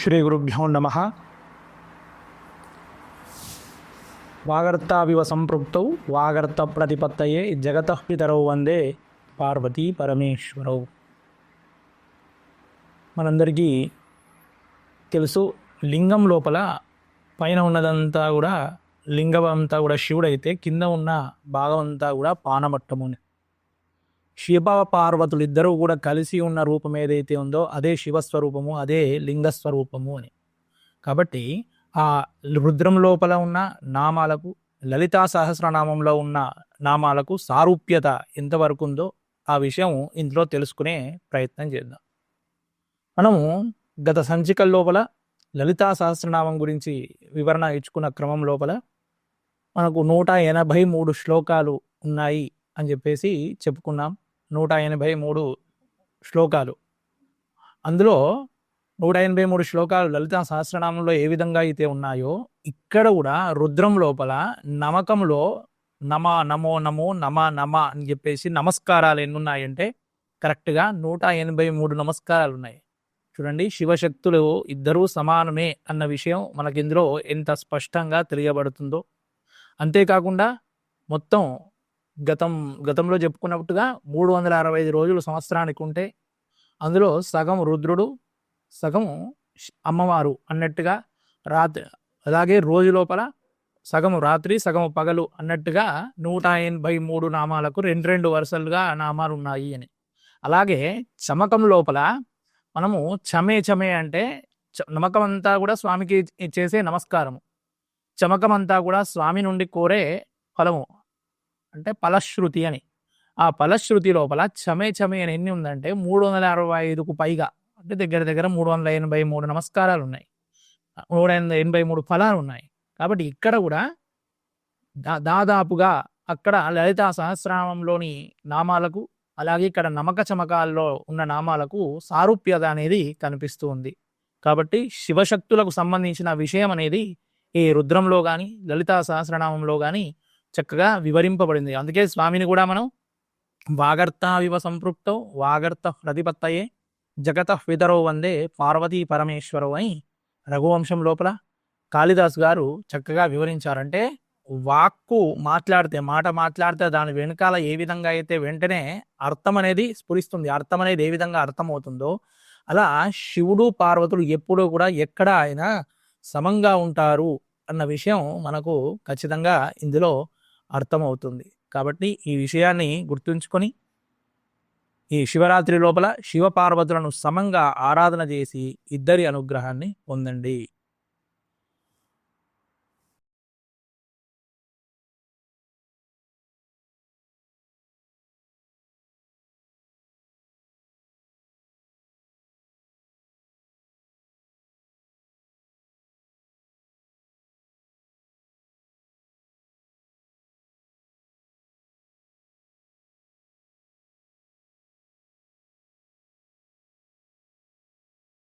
శ్రీ గురుభ్యో నమ వాగర్తావివ సంపృక్తౌ వాగర్త ప్రతిపత్తయే జగత పితరౌ వందే పార్వతీ పరమేశ్వరౌ మనందరికీ తెలుసు లింగం లోపల పైన ఉన్నదంతా కూడా లింగం అంతా కూడా శివుడైతే కింద ఉన్న భాగం అంతా కూడా పానమట్టము అని. శివ పార్వతులు ఇద్దరూ కూడా కలిసి ఉన్న రూపం ఏదైతే ఉందో అదే శివస్వరూపము అదే లింగస్వరూపము అని. కాబట్టి ఆ రుద్రం లోపల ఉన్న నామాలకు లలితా సహస్రనామంలో ఉన్న నామాలకు సారూప్యత ఎంతవరకు ఉందో ఆ విషయం ఇందులో తెలుసుకునే ప్రయత్నం చేద్దాం. మనము గత సంచికల లోపల లలితా సహస్రనామం గురించి వివరణ ఇచ్చుకున్న క్రమం లోపల మనకు నూట ఎనభై మూడు శ్లోకాలు ఉన్నాయి అని చెప్పేసి చెప్పుకున్నాం. నూట ఎనభై మూడు శ్లోకాలు. అందులో నూట ఎనభై మూడు శ్లోకాలు లలిత సహస్రనామంలో ఏ విధంగా అయితే ఉన్నాయో ఇక్కడ కూడా రుద్రం లోపల నమకంలో నమ నమో నమో నమ నమ అని చెప్పేసి నమస్కారాలు ఎన్ని ఉన్నాయంటే కరెక్ట్గా నూట ఎనభై మూడు నమస్కారాలు ఉన్నాయి చూడండి శివశక్తులు ఇద్దరూ సమానమే అన్న విషయం మనకి ఇందులో ఎంత స్పష్టంగా తెలియబడుతుందో. అంతేకాకుండా మొత్తం గతం గతంలో చెప్పుకున్నట్టుగా మూడు వందల అరవై ఐదు రోజులు సంవత్సరానికి ఉంటే అందులో సగం రుద్రుడు సగం అమ్మవారు అన్నట్టుగా రాత్రి అలాగే రోజు లోపల సగం రాత్రి సగం పగలు అన్నట్టుగా నూట ఎనభై మూడు నామాలకు రెండు రెండు వరుసలుగా నామాలు ఉన్నాయి అని. అలాగే చమకం లోపల మనము చమే చమే అంటే చ- నమ్మకం అంతా కూడా స్వామికి చేసే నమస్కారము. చమకం అంతా కూడా స్వామి నుండి కోరే ఫలము. అంటే ఫలశ్రుతి అని. ఆ ఫలశ్రుతి లోపల చమే చమే అని ఎన్ని ఉందంటే మూడు వందల అరవై ఐదుకు పైగా అంటే దగ్గర దగ్గర మూడు వందల ఎనభై మూడు నమస్కారాలు ఉన్నాయి మూడు వందల ఎనభై మూడు ఫలాలు ఉన్నాయి కాబట్టి ఇక్కడ కూడా దా- దాదాపుగా అక్కడ లలితా సహస్రనామంలోని నామాలకు అలాగే ఇక్కడ నమక చమకాల్లో ఉన్న నామాలకు సారూప్యత అనేది కనిపిస్తూ ఉంది. కాబట్టి శివశక్తులకు సంబంధించిన విషయం అనేది ఈ రుద్రంలో కానీ లలితా సహస్రనామంలో కానీ చక్కగా వివరింపబడింది. అందుకే స్వామిని కూడా మనం వాగర్తావివ సంపృక్తో వాగర్త ప్రతిపత్తయే జగత విదరో వందే పార్వతీ పరమేశ్వరో అని రఘువంశం లోపల కాళిదాస్ గారు చక్కగా వివరించారంటే వాక్కు మాట్లాడితే మాట మాట్లాడితే దాని వెనకాల ఏ విధంగా అయితే వెంటనే అర్థం అనేది స్ఫురిస్తుంది అర్థం అనేది ఏ విధంగా అర్థమవుతుందో అలా శివుడు పార్వతులు ఎప్పుడూ కూడా ఎక్కడ ఆయన సమంగా ఉంటారు అన్న విషయం మనకు ఖచ్చితంగా ఇందులో అర్థమవుతుంది. కాబట్టి ఈ విషయాన్ని గుర్తుంచుకొని ఈ శివరాత్రి లోపల శివపార్వతులను సమంగా ఆరాధన చేసి ఇద్దరి అనుగ్రహాన్ని పొందండి.